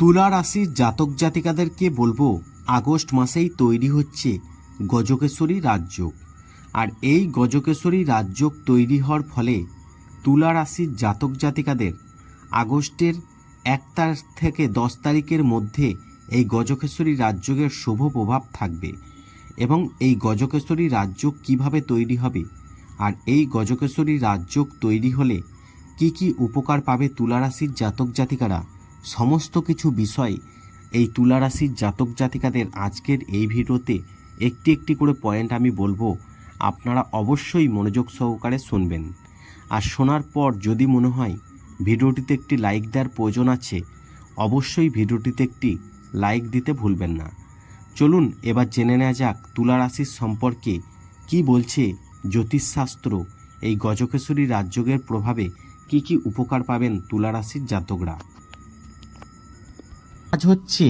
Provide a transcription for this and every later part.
তুলা রাশির জাতক জাতিকাদেরকে বলব, আগস্ট মাসেই তৈরি হচ্ছে গজকেশ্বরী রাজযোগ। আর এই গজকেশ্বরী রাজযোগ তৈরি হওয়ার ফলে তুলা রাশির জাতক জাতিকাদের আগস্টের এক তারিখ থেকে দশ তারিখের মধ্যে এই গজকেশ্বরী রাজযোগের শুভ প্রভাব থাকবে এবং এই গজকেশ্বরী রাজযোগ কীভাবে তৈরি হবে আর এই গজকেশ্বরী রাজযোগ তৈরি হলে কি কি উপকার পাবে তুলা রাশির জাতক জাতিকারা সমস্ত কিছু বিষয় এই তুলা রাশির জাতক জাতিকাদের আজকের এই ভিডিওতে একটি একটি করে পয়েন্ট আমি বলব। আপনারা অবশ্যই মনোযোগ সহকারে শুনবেন। আর শোনার পর যদি মনে হয় ভিডিওটিতে একটি লাইক দেওয়ার প্রয়োজন আছে, অবশ্যই ভিডিওটিতে একটি লাইক দিতে ভুলবেন না। চলুন এবার জেনে নেওয়া যাক তুলা রাশির সম্পর্কে কি বলছে জ্যোতিষশাস্ত্র। এই গজকেশ্বরী রাজযোগের প্রভাবে কি কি উপকার পাবেন তুলা রাশির জাতকরা? আজ হচ্ছে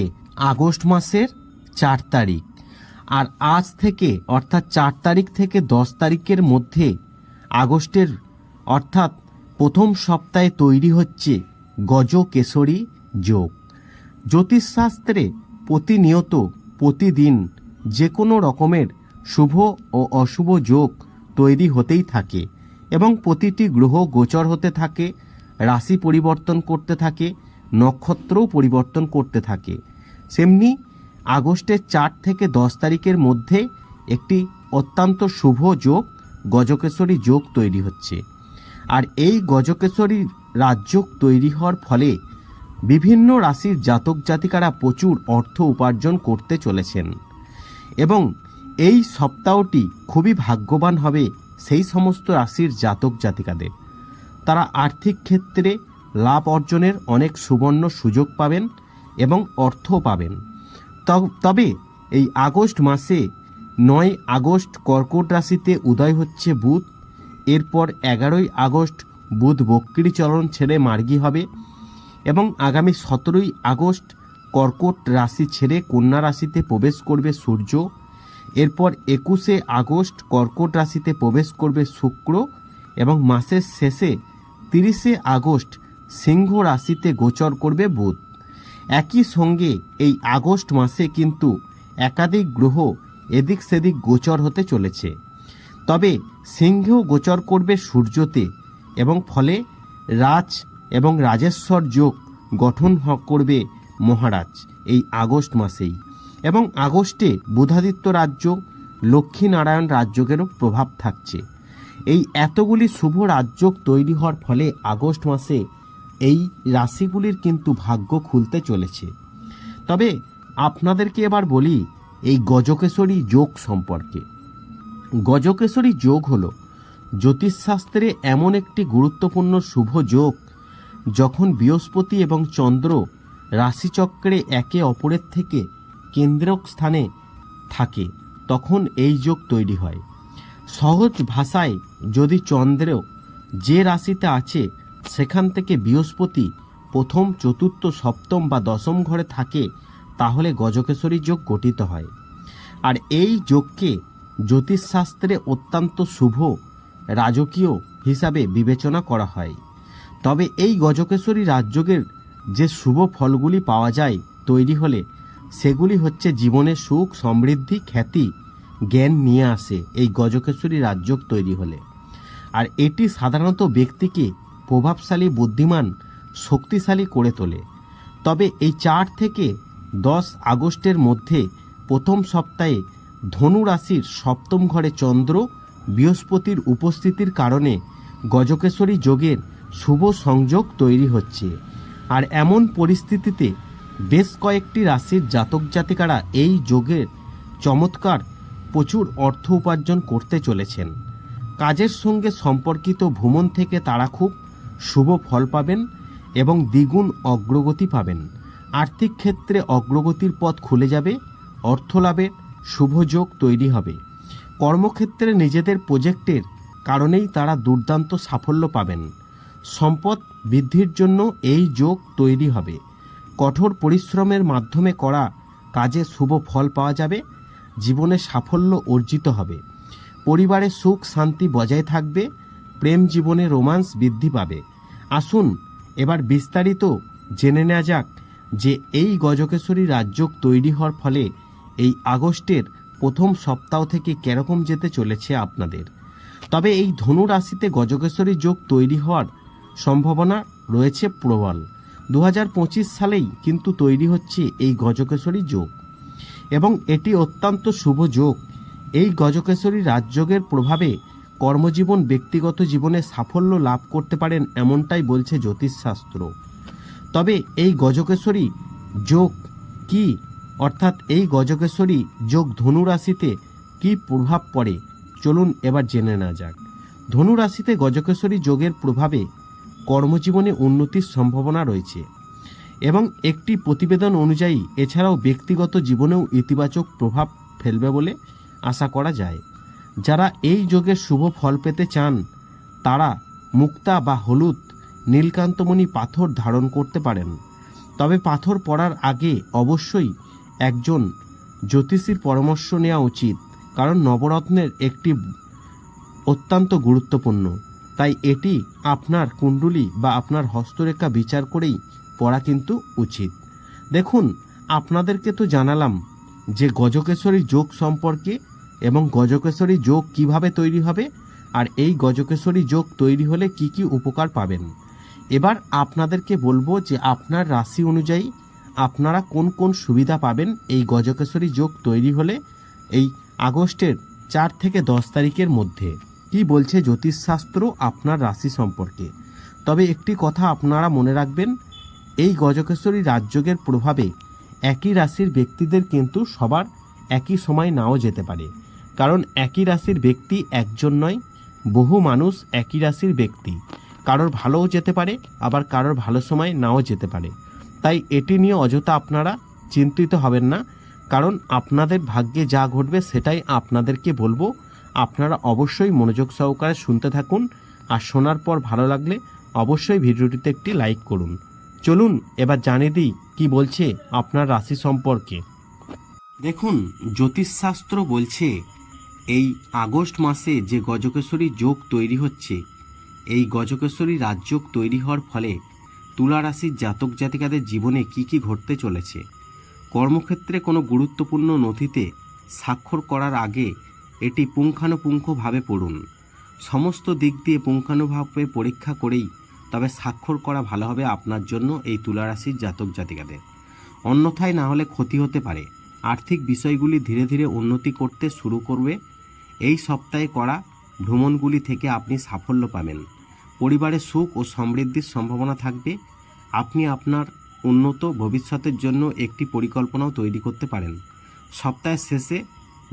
আগস্ট মাসের চার তারিখ। আর আজ থেকে, অর্থাৎ চার তারিখ থেকে দশ তারিখের মধ্যে আগস্টের, অর্থাৎ প্রথম সপ্তাহে তৈরি হচ্ছে গজকেশরী যোগ। জ্যোতিষশাস্ত্রে প্রতিনিয়ত, প্রতিদিন যে কোনো রকমের শুভ ও অশুভ যোগ তৈরি হতেই থাকে এবং প্রতিটি গ্রহ গোচর হতে থাকে, রাশি পরিবর্তন করতে থাকে নক্ষত্রও পরিবর্তন করতে থাকে। সেমনি আগস্টের চার থেকে দশ তারিখের মধ্যে একটি অত্যন্ত শুভ যোগ গজকেশ্বরী যোগ তৈরি হচ্ছে। আর এই গজকেশ্বরী রাজযোগ তৈরি হওয়ার ফলে বিভিন্ন রাশির জাতক জাতিকারা প্রচুর অর্থ উপার্জন করতে চলেছেন। এবং এই সপ্তাহটি খুবই ভাগ্যবান হবে সেই সমস্ত রাশির জাতক জাতিকাদের। তারা আর্থিক ক্ষেত্রে লাভ অর্জনের অনেক সুবর্ণ সুযোগ পাবেন এবং অর্থ পাবেন। তবে এই আগস্ট মাসে নয় আগস্ট কর্কট রাশিতে উদয় হচ্ছে বুধ। এরপর এগারোই আগস্ট বুধ বক্রি চলন ছেড়ে মার্গী হবে এবং আগামী সতেরোই আগস্ট কর্কট রাশি ছেড়ে কন্যা রাশিতে প্রবেশ করবে সূর্য। এরপর একুশে আগস্ট কর্কট রাশিতে প্রবেশ করবে শুক্র এবং মাসের শেষে তিরিশে আগস্ট সিংহ রাশিতে গোচর করবে বুধ। একই সঙ্গে এই আগস্ট মাসে কিন্তু একাধিক গ্রহ এদিক সেদিক গোচর হতে চলেছে। তবে সিংহ গোচর করবে সূর্যতে এবং ফলে রাজ এবং রাজেশ্বর যোগ গঠন করবে মহারাজ এই আগস্ট মাসেই। এবং আগস্টে বুধাদিত্য রাজ্য, লক্ষ্মীনারায়ণ রাজযোগেরও প্রভাব থাকছে। এই এতগুলি শুভ রাজযোগ তৈরি হওয়ার ফলে আগস্ট মাসে এই রাশিগুলির কিন্তু ভাগ্য খুলতে চলেছে। তবে আপনাদেরকে এবার বলি এই গজকেশরী যোগ সম্পর্কে। গজকেশরী যোগ হলো জ্যোতিষশাস্ত্রে এমন একটি গুরুত্বপূর্ণ শুভ যোগ যখন বৃহস্পতি এবং চন্দ্র রাশিচক্রে একে অপরের থেকে কেন্দ্রক স্থানে থাকে, তখন এই যোগ তৈরি হয়। সহজ ভাষায় যদি চন্দ্র যে রাশিতে আছে সেখান থেকে বৃহস্পতি প্রথম, চতুর্থ, সপ্তম বা দশম ঘরে থাকে, তাহলে গজকেশরী যোগ গঠিত হয়। আর এই যোগকে জ্যোতিষশাস্ত্রে অত্যন্ত শুভ, রাজকীয় হিসাবে বিবেচনা করা হয়। তবে এই গজকেশ্বরী রাজযোগের যে শুভ ফলগুলি পাওয়া যায় তৈরি হলে, সেগুলি হচ্ছে জীবনে সুখ, সমৃদ্ধি, খ্যাতি, জ্ঞান নিয়ে আসে এই গজকেশ্বরী রাজযোগ তৈরি হলে। আর এটি সাধারণত ব্যক্তিকে প্রভাবশালী, বুদ্ধিমান, শক্তিশালী করে তোলে। তবে এই চার থেকে দশ আগস্টের মধ্যে প্রথম সপ্তাহে ধনু রাশির সপ্তম ঘরে চন্দ্র বৃহস্পতির উপস্থিতির কারণে গজকেশ্বরী যোগের শুভ সংযোগ তৈরি হচ্ছে। আর এমন পরিস্থিতিতে বেশ কয়েকটি রাশির জাতক জাতিকারা এই যোগের চমৎকার প্রচুর অর্থ উপার্জন করতে চলেছেন। কাজের সঙ্গে সম্পর্কিত ভ্রমণ থেকে তারা খুব শুভ ফল পাবেন এবং দ্বিগুণ অগ্রগতি পাবেন। আর্থিক ক্ষেত্রে অগ্রগতির পথ খুলে যাবে, অর্থ লাভের শুভযোগ তৈরি হবে। কর্মক্ষেত্রে নিজেদের প্রজেক্টের কারণেই তারা দুর্দান্ত সাফল্য পাবেন। সম্পদ বৃদ্ধির জন্য এই যোগ তৈরি হবে। কঠোর পরিশ্রমের মাধ্যমে করা কাজে শুভ ফল পাওয়া যাবে, জীবনে সাফল্য অর্জিত হবে। পরিবারে সুখ শান্তি বজায় থাকবে, প্রেম জীবনে রোমান্স বৃদ্ধি পাবে। আসুন, এবার বিস্তারিত জেনে নেওয়া যাক যে এই গজকেশ্বরী রাজযোগ তৈরি হওয়ার ফলে এই আগস্টের প্রথম সপ্তাহ থেকে কেরকম যেতে চলেছে আপনাদের। তবে এই ধনু রাশিতে গজকেশ্বরী যোগ তৈরি হওয়ার সম্ভাবনা রয়েছে প্রবল। দু হাজার পঁচিশ সালেই কিন্তু তৈরি হচ্ছে এই গজকেশ্বরী যোগ। এবং এটি অত্যন্ত শুভ যোগ। এই গজকেশ্বরী রাজযোগের প্রভাবে কর্মজীবন ব্যক্তিগত জীবনে সাফল্য লাভ করতে পারেন এমনটাই বলছে জ্যোতিষশাস্ত্র। তবে এই গজকেশ্বরী যোগ কি? অর্থাৎ এই গজকেশ্বরী যোগ ধনু রাশিতে কি প্রভাব পড়ে? চলুন এবার জেনে না যাক। ধনু রাশিতে গজকেশ্বরী যোগের প্রভাবে কর্মজীবনে উন্নতির সম্ভাবনা রয়েছে এবং একটি প্রতিবেদন অনুযায়ী এছাড়াও ব্যক্তিগত জীবনেও ইতিবাচক প্রভাব ফেলবে বলে আশা করা যায়। যারা এই যোগের শুভ ফল পেতে চান, তারা মুক্তা বা হলুদ, নীলকান্তমণি পাথর ধারণ করতে পারেন। তবে পাথর পড়ার আগে অবশ্যই একজন জ্যোতিষীর পরামর্শ নেওয়া উচিত, কারণ নবরত্নের একটি অত্যন্ত গুরুত্বপূর্ণ। তাই এটি আপনার কুণ্ডলী বা আপনার হস্তরেখা বিচার করেই পড়া কিন্তু উচিত। দেখুন, আপনাদেরকে তো জানালাম যে গজকেশ্বরী যোগ সম্পর্কে এবং গজকেশ্বরী যোগ কীভাবে তৈরি হবে? আর এই গজকেশ্বরী যোগ তৈরি হলে কি কি উপকার পাবেন? এবার আপনাদেরকে বলব যে আপনার রাশি অনুযায়ী আপনারা কোন কোন সুবিধা পাবেন এই গজকেশ্বরী যোগ তৈরি হলে এই আগস্টের চার থেকে দশ তারিখের মধ্যে। কি বলছে জ্যোতিষশাস্ত্র আপনার রাশি সম্পর্কে? তবে একটি কথা আপনারা মনে রাখবেন, এই গজকেশ্বরী রাজযোগের প্রভাবে একই রাশির ব্যক্তিদের কিন্তু সবার একই সময় নাও যেতে পারে। কারণ একই রাশির ব্যক্তি একজন নয়, বহু মানুষ একই রাশির ব্যক্তি। কারোর ভালোও যেতে পারে, আবার কারোর ভালো সময় নাও যেতে পারে। তাই এটি নিয়ে অযথা আপনারা চিন্তিত হবেন না, কারণ আপনাদের ভাগ্যে যা ঘটবে সেটাই আপনাদেরকে বলব। আপনারা অবশ্যই মনোযোগ সহকারে শুনতে থাকুন, আর শোনার পর ভালো লাগলে অবশ্যই ভিডিওটিতে একটি লাইক করুন। চলুন, এবার জানিয়ে দিই কি বলছে আপনার রাশি সম্পর্কে। দেখুন, জ্যোতিষশাস্ত্র বলছে এই আগস্ট মাসে যে গজকেশ্বরী যোগ তৈরি হচ্ছে, এই গজকেশ্বরী রাজযোগ তৈরি হওয়ার ফলে তুলা রাশির জাতক জাতিকাদের জীবনে কি কি ঘটতে চলেছে? কর্মক্ষেত্রে কোনো গুরুত্বপূর্ণ নথিতে স্বাক্ষর করার আগে এটি পুঙ্খানুপুঙ্খভাবে পড়ুন। সমস্ত দিক দিয়ে পুঙ্খানুভাবে পরীক্ষা করেই তবে স্বাক্ষর করা ভালো হবে আপনার জন্য এই তুলা রাশির জাতক জাতিকাদের। অন্যথায় না হলে ক্ষতি হতে পারে। আর্থিক বিষয়গুলি ধীরে ধীরে উন্নতি করতে শুরু করবে এই সপ্তাহে করা ভ্রমণগুলি থেকে আপনি সাফল্য পাবেন। পরিবারে সুখ ও সমৃদ্ধির সম্ভাবনা থাকবে। আপনি আপনার উন্নত ভবিষ্যতের জন্য একটি পরিকল্পনাও তৈরি করতে পারেন। সপ্তাহের শেষে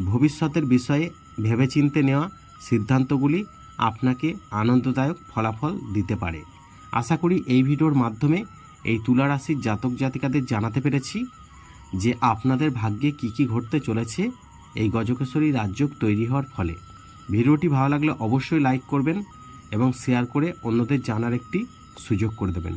ভবিষ্যতের বিষয়ে ভেবেচিন্তে নেওয়া সিদ্ধান্তগুলি আপনাকে আনন্দদায়ক ফলাফল দিতে পারে। আশা করি এই ভিডিওর মাধ্যমে এই তুলা রাশির জাতক জাতিকাদের জানাতে পেরেছি যে আপনাদের ভাগ্যে কি কি ঘটতে চলেছে এই গজকেশ্বরী রাজযোগ তৈরি হওয়ার ফলে। ভিডিওটি ভালো লাগলে অবশ্যই লাইক করবেন এবং শেয়ার করে অন্যদের জানার একটি সুযোগ করে দেবেন।